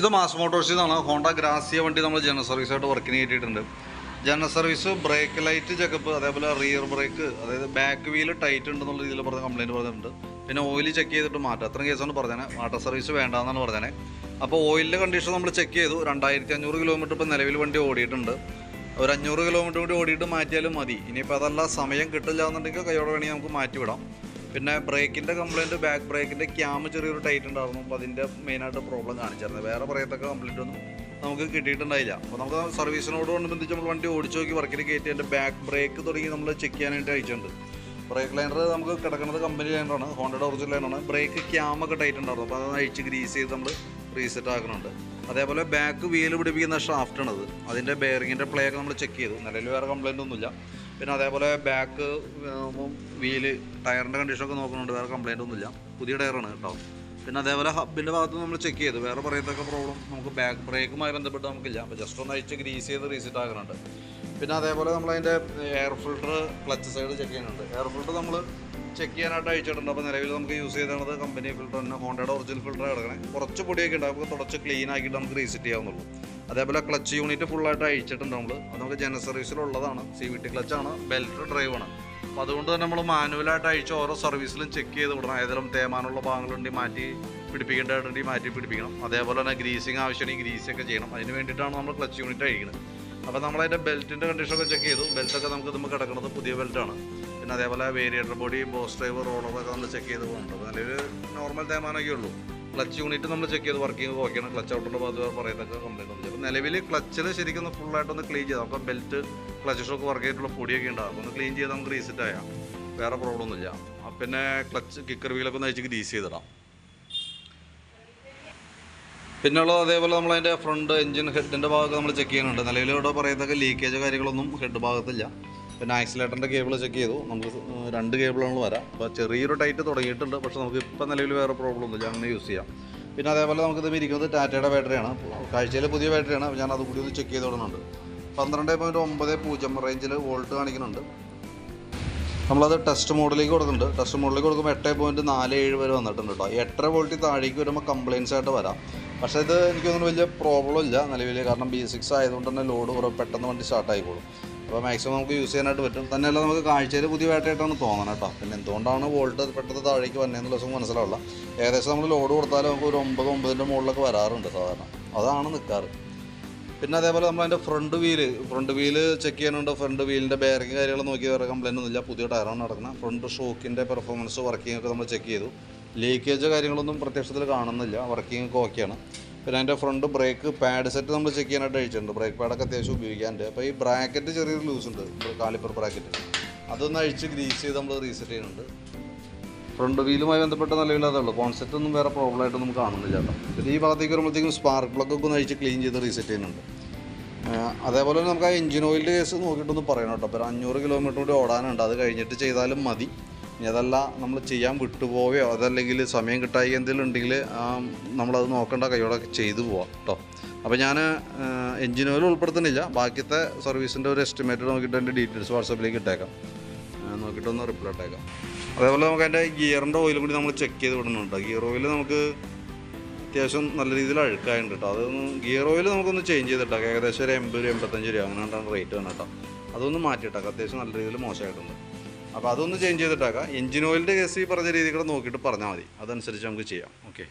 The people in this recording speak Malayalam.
ഇത് മാസ് മോട്ടോഴ്സിൽ നിന്നാണ് ഹോണ്ട ഗ്രാസിയ വണ്ടി നമ്മൾ ജനറൽ സർവീസായിട്ട് വർക്കിന് കയറ്റിയിട്ടുണ്ട് general service brake light checkup അതേപോലെ റിയർ ബ്രേക്ക് അതായത് ബാക്ക് വീൽ ടൈറ്റ് ഉണ്ടെന്നുള്ള രീതിയിൽ പറഞ്ഞ കംപ്ലയിന്റ് പറഞ്ഞിട്ടുണ്ട്. പിന്നെ ഓയിൽ ചെക്ക് ചെയ്തിട്ട് മാറ്റാം. അത്രയും കേസാണ് പറഞ്ഞത് വാട്ടർ സർവീസ് വേണ്ടാന്നാണ് പറഞ്ഞത് അപ്പോൾ ഓയിലിന്റെ കണ്ടീഷൻ നമ്മൾ ചെക്ക് ചെയ്തു. രണ്ടായിരത്തി അഞ്ഞൂറ് കിലോമീറ്റർ ഇപ്പോൾ നിലവിൽ വണ്ടി ഓടിയിട്ടുണ്ട്. ഒരു അഞ്ഞൂറ് കിലോമീറ്റർ കൂടി ഓടിയിട്ട് മാറ്റിയാലും മതി. ഇനിയിപ്പോൾ അതല്ല സമയം കിട്ടില്ല എന്നുണ്ടെങ്കിൽ കൈയോടെ വേണമെങ്കിൽ നമുക്ക് മാറ്റി വിടാം പിന്നെ ബ്രേക്കിന്റെ കംപ്ലയിന്റ് ബാക്ക് ബ്രേക്കിന്റെ ക്യാമ് ചെറിയൊരു ടൈറ്റ് ഉണ്ടായിരുന്നു. അപ്പോൾ അതിന്റെ മെയിനായിട്ട് പ്രോബ്ലം കാണിച്ചായിരുന്നു വേറെ പറയത്തക്ക കംപ്ലയിന്റ് ഒന്നും നമുക്ക് കിട്ടിയിട്ടുണ്ടായില്ല. അപ്പോൾ നമുക്ക് സർവീസിനോടനുബന്ധിച്ച് നമ്മൾ വണ്ടി ഓടിച്ചു നോക്കി വർക്കിന് കയറ്റി അതിന്റെ ബാക്ക് ബ്രേക്ക് തുടങ്ങി നമ്മൾ ചെക്ക് ചെയ്യാനായിട്ട് അയച്ചിട്ടുണ്ട്. ബ്രേക്ക് ലൈനർ നമുക്ക് കിടക്കുന്നത് കമ്പനി ലൈനറാണ് ഹോണ്ടയുടെ ഒറിജിനൽ ലൈനാണ് ബ്രേക്ക് ക്യാമൊക്കെ ടൈറ്റ് ഉണ്ടായിരുന്നു. അപ്പോൾ അത് അഴിച്ച് ഗ്രീസ് ചെയ്ത് നമ്മൾ റീസെറ്റ് ആക്കുന്നുണ്ട്. അതേപോലെ ബാക്ക് വീൽ പിടിപ്പിക്കുന്ന ഷാഫ്റ്റാണത് അത് അതിന്റെ ബെയറിങ്ങിന്റെ പ്ലേ ഒക്കെ നമ്മൾ ചെക്ക് ചെയ്തു. നിലവിൽ വേറെ കംപ്ലയിന്റ് ഒന്നുമില്ല. പിന്നെ അതേപോലെ ബാക്ക് വീൽ ടയറിന്റെ കണ്ടീഷനൊക്കെ നോക്കുന്നുണ്ട്. വേറെ കംപ്ലയിന്റ് ഒന്നുമില്ല. പുതിയ ടയറാണ് കേട്ടോ. പിന്നെ അതേപോലെ ഹബിന്റെ ഭാഗത്ത് നമ്മൾ ചെക്ക് ചെയ്ത്. വേറെ പറയുന്നതൊക്കെ പ്രോബ്ലം നമുക്ക് ബാക്ക് ബ്രേക്കുമായി ബന്ധപ്പെട്ട് നമുക്കില്ല. അപ്പോൾ ജസ്റ്റ് ഒന്ന് അഴിച്ച് ഗ്രീസ് ചെയ്ത് റീസെറ്റ് ആക്കുന്നുണ്ട്. പിന്നെ അതേപോലെ നമ്മളതിന്റെ air filter clutch side check ചെയ്യുന്നുണ്ട്. എയർ ഫിൽട്ടർ നമ്മൾ ചെക്ക് ചെയ്യാനായിട്ട് അയച്ചിട്ടുണ്ട്. അപ്പോൾ നിലവിൽ നമുക്ക് യൂസ് ചെയ്തത് കമ്പനി ഫിൽറ്റർ തന്നെ ഹോണ്ടയുടെ ഒറിജിനൽ ഫിൽറ്റർ കിടക്കണേ. കുറച്ച് പൊടിയൊക്കെ ഉണ്ട് നമുക്ക് തുടച്ച് ക്ലീൻ ആക്കിയിട്ട് നമുക്ക് റീസെറ്റ് ചെയ്യാവുന്നുള്ളൂ. അതേപോലെ ക്ലച്ച് യൂണിറ്റ് ഫുള്ളായിട്ട് അയച്ചിട്ടുണ്ട് നമ്മൾ അത് നമുക്ക് ജന സർവീസിലുള്ളതാണ് സി വി ടി ക്ലച്ചാണ് ബെൽറ്റ് ഡ്രൈവാണ് അപ്പോൾ അതുകൊണ്ട് തന്നെ നമ്മൾ മാനുവലായിട്ട് അയച്ച് ഓരോ സർവീസിലും ചെക്ക് ചെയ്ത് വിടണം. ഏതെങ്കിലും തേമാനുള്ള ഭാഗങ്ങളുണ്ടെങ്കിൽ മാറ്റി പിടിപ്പിക്കേണ്ടതായിട്ടുണ്ടെങ്കിൽ മാറ്റി പിടിപ്പിക്കണം. അതേപോലെ തന്നെ ഗ്രീസിങ് ആവശ്യമാണെങ്കിൽ ഗ്രീസൊക്കെ ചെയ്യണം. അതിന് വേണ്ടിയിട്ടാണ് നമ്മൾ ക്ലച്ച് യൂണിറ്റ് അഴിക്കുന്നത് അപ്പോൾ നമ്മളതിന്റെ ബെൽറ്റിന്റെ കണ്ടീഷനൊക്കെ ചെക്ക് ചെയ്തു. ബെൽറ്റൊക്കെ നമുക്ക് നമുക്ക് കിടക്കുന്നത് പുതിയ ബെൽറ്റാണ് പിന്നെ അതേപോലെ വേരിയേറ്റർ ബോഡി ബോസ് ഡ്രൈവർ റോളറൊക്കെ നമ്മൾ ചെക്ക് ചെയ്ത് പോകുന്നുണ്ട്. നിലവിൽ നോർമൽ തേമാനൊക്കെ ഉള്ളൂ. ക്ലച്ച് യൂണിറ്റ് നമ്മൾ ചെക്ക് ചെയ്ത് വർക്കിംഗ് ഓക്കെയാണ് ക്ലച്ച് ഔട്ടിന്റെ ഭാഗത്ത് പറയത്തൊക്കെ കംപ്ലൈന്റ് ഒന്നും അപ്പോൾ നിലവിൽ ക്ലച്ചിൽ ശരിക്കും ഫുള്ളായിട്ടൊന്ന് ക്ലീൻ ചെയ്താൽ അപ്പോൾ ബെൽറ്റ് ക്ലച്ച് ഷോക്ക് വർക്ക് ചെയ്തിട്ടുള്ള പൊടിയൊക്കെ ഉണ്ടാകും ഒന്ന് ക്ലീൻ ചെയ്ത് നമുക്ക് റീസെറ്റ് ആയാം. വേറെ പ്രോബ്ലം ഒന്നുമില്ല പിന്നെ ക്ലച്ച് കിക്കർ വീലൊക്കെ ഒന്ന് അയച്ച് ഗ്രീസ് ചെയ്തിടാം. പിന്നെ ഉള്ളത് അതേപോലെ നമ്മൾ അതിന്റെ ഫ്രണ്ട് എഞ്ചിൻ ഹെഡിന്റെ ഭാഗമൊക്കെ നമ്മൾ ചെക്ക് ചെയ്യുന്നുണ്ട്. നിലവിൽ ഇവിടെ പറയത്തക്ക ലീക്കേജ് കാര്യങ്ങളൊന്നും ഹെഡ് ഭാഗത്തില്ല. പിന്നെ ആക്സിലേറ്ററിന്റെ കേബിൾ ചെക്ക് ചെയ്തു. നമുക്ക് രണ്ട് കേബിളാണ് വരാം. അപ്പോൾ ചെറിയൊരു ടൈറ്റ് തുടങ്ങിയിട്ടുണ്ട്. പക്ഷേ നമുക്ക് ഇപ്പം നിലവിൽ വേറെ പ്രോബ്ലം ഒന്നുമില്ല. അങ്ങനെ യൂസ് ചെയ്യാം. പിന്നെ അതേപോലെ നമുക്ക് ഇത് ഇരിക്കുന്നത് ടാറ്റയുടെ ബാറ്ററിയാണ് കാഴ്ചയിലെ പുതിയ ബാറ്ററിയാണ് ഞാൻ അത് കൂടി ഒന്ന് ചെക്ക് ചെയ്ത് തുടങ്ങുന്നുണ്ട് പന്ത്രണ്ട് പോയിന്റ് ഒമ്പത് പൂജ്യം റേഞ്ചിൽ വോൾട്ട് കാണിക്കുന്നുണ്ട്. നമ്മളത് ടെസ്റ്റ് മോഡിലേക്ക് കൊടുക്കുന്നുണ്ട്. ടെസ്റ്റ് മോഡിലേക്ക് കൊടുക്കുമ്പോൾ എട്ട് പോയിന്റ് നാല് ഏഴ് വരെ വന്നിട്ടുണ്ട് കേട്ടോ എട്ടര വോൾട്ടിൽ താഴേക്ക് വരുമ്പോൾ കംപ്ലയിൻസ് ആയിട്ട് വരാം. പക്ഷേ ഇത് എനിക്കൊന്നും വലിയ പ്രോബ്ലം ഇല്ല നിലവിൽ കാരണം ബി സിക്സ് ആയതുകൊണ്ട് തന്നെ ലോഡ് കുറവ് പെട്ടെന്ന് വണ്ടി സ്റ്റാർട്ട് ആയിക്കോളും. അപ്പോൾ മാക്സിമം നമുക്ക് യൂസ് ചെയ്യാനായിട്ട് പറ്റും. തന്നെയല്ല നമുക്ക് കാഴ്ചയിൽ പുതിയ ബാറ്ററിയായിട്ടാണ് തോന്നണം കേട്ടോ പിന്നെ എന്തുകൊണ്ടാണ് വോൾട്ട് പെട്ടെന്ന് താഴേക്ക് വന്നതെന്നുള്ള ദിവസം മനസ്സിലാവില്ല. ഏകദേശം നമ്മൾ ലോഡ് കൊടുത്താലും നമുക്ക് ഒരു ഒമ്പത് ഒമ്പതിന്റെ മുകളിലൊക്കെ വരാറുണ്ട് സാധാരണ. അതാണ് നിൽക്കാറ് പിന്നെ അതേപോലെ നമ്മൾ അതിന്റെ front wheel front wheel check ചെയ്യാനുണ്ട്. ഫ്രണ്ട് വീലിന്റെ ബെയറിങ് കാര്യങ്ങൾ നോക്കി വേറെ കംപ്ലൈന്റ് ഒന്നുമില്ല. പുതിയ ടയറാണ് നടക്കുന്നത് ഫ്രണ്ട് ഷോക്കിന്റെ പെർഫോമൻസ് വർക്കിംഗ് ഒക്കെ നമ്മൾ ചെക്ക് ചെയ്തു. ലീക്കേജ് കാര്യങ്ങളൊന്നും പ്രത്യക്ഷത്തിൽ കാണുന്നില്ല. വർക്കിംഗ് ഒക്കെ ഓക്കെയാണ് പിന്നെ അതിന്റെ ഫ്രണ്ട് ബ്രേക്ക് പാഡ് സെറ്റ് നമ്മൾ ചെക്ക് ചെയ്യാനായിട്ട് അഴിച്ചിട്ടുണ്ട്. ബ്രേക്ക് പാഡൊക്കെ അത്യാവശ്യം ഉപയോഗിക്കാനുണ്ട്. അപ്പോൾ ഈ ബ്രാക്കറ്റ് ചെറിയൊരു ലൂസ് ഉണ്ട്. കാലിപ്പർ ബ്രാക്കറ്റ് അതൊന്ന് അഴിച്ച് ഗ്രീസ് ചെയ്ത് നമ്മൾ റീസെറ്റ് ചെയ്യുന്നുണ്ട്. ഫ്രണ്ട് വീലുമായി ബന്ധപ്പെട്ട നിലവിൽ അതേ ഉള്ളൂ. കോൺസെപ്റ്റ് ഒന്നും വേറെ പ്രോബ്ലം ആയിട്ട് നമുക്ക് കാണുന്നില്ല കേട്ടോ. പിന്നെ ഈ ഭാഗത്തേക്ക് വരുമ്പോഴത്തേക്കും സ്പാർക്ക് പ്ലഗ് ഒക്കെ ഒന്ന് അഴിച്ച് ക്ലീൻ ചെയ്ത് റീസെറ്റ് ചെയ്യുന്നുണ്ട്. അതേപോലെ നമുക്ക് ആ എഞ്ചിൻ ഓയിലിന്റെ കേസ് നോക്കിയിട്ടൊന്ന് പറയണം കേട്ടോ. അപ്പോൾ അഞ്ഞൂറ് കിലോമീറ്റർ കൂടി ഓടാനുണ്ട്. അത് കഴിഞ്ഞിട്ട് ചെയ്താലും മതി. ഇനി നമ്മൾ ചെയ്യാൻ വിട്ടുപോവുകയോ അതല്ലെങ്കിൽ സമയം കിട്ടായി എന്തെങ്കിലും ഉണ്ടെങ്കിൽ നമ്മളത് നോക്കേണ്ട കൈയോടെ ചെയ്തു പോവാം കേട്ടോ അപ്പോൾ ഞാൻ എഞ്ചിൻ ഓയിൽ ഉൾപ്പെടുത്തുന്നില്ല. ബാക്കിയത്തെ സർവീസിന്റെ ഒരു എസ്റ്റിമേറ്റ് നോക്കിയിട്ട് എന്റെ ഡീറ്റെയിൽസ് വാട്സാപ്പിലേക്ക് ഇട്ടേക്കാം. നോക്കിയിട്ട് നോക്കിയിട്ടൊന്ന് റിപ്ലൈ ഇട്ടേക്കാം. അതേപോലെ നമുക്ക് അതിന്റെ ഗിയറിന്റെ ഓയിൽ കൂടി നമ്മൾ ചെക്ക് ചെയ്ത് വിടുന്നുണ്ട്. ഗിയർ ഓയിൽ നമുക്ക് അത്യാവശ്യം നല്ല രീതിയിൽ അഴുക്കായുണ്ട് കേട്ടോ അതൊന്ന് ഗിയർ ഓയിൽ നമുക്കൊന്ന് ചേഞ്ച് ചെയ്തിട്ടേക്കാം ഏകദേശം ഒരു എൺപത് രൂപ എൺപത്തഞ്ച് രൂപ അങ്ങനെയാണ് റേറ്റ് വന്നിട്ടോ അതൊന്ന് മാറ്റിയിട്ടേക്കാം. അത്യാവശ്യം നല്ല രീതിയിൽ മോശമായിട്ടുണ്ട്. അപ്പോൾ അതൊന്ന് ചേഞ്ച് ചെയ്തിട്ടാക്കാം. എഞ്ചിൻ ഓയിലിന്റെ കേസ് ഈ പറഞ്ഞ രീതി കൂടെ നോക്കിയിട്ട് പറഞ്ഞാൽ മതി. അതനുസരിച്ച് നമുക്ക് ചെയ്യാം. ഓക്കെ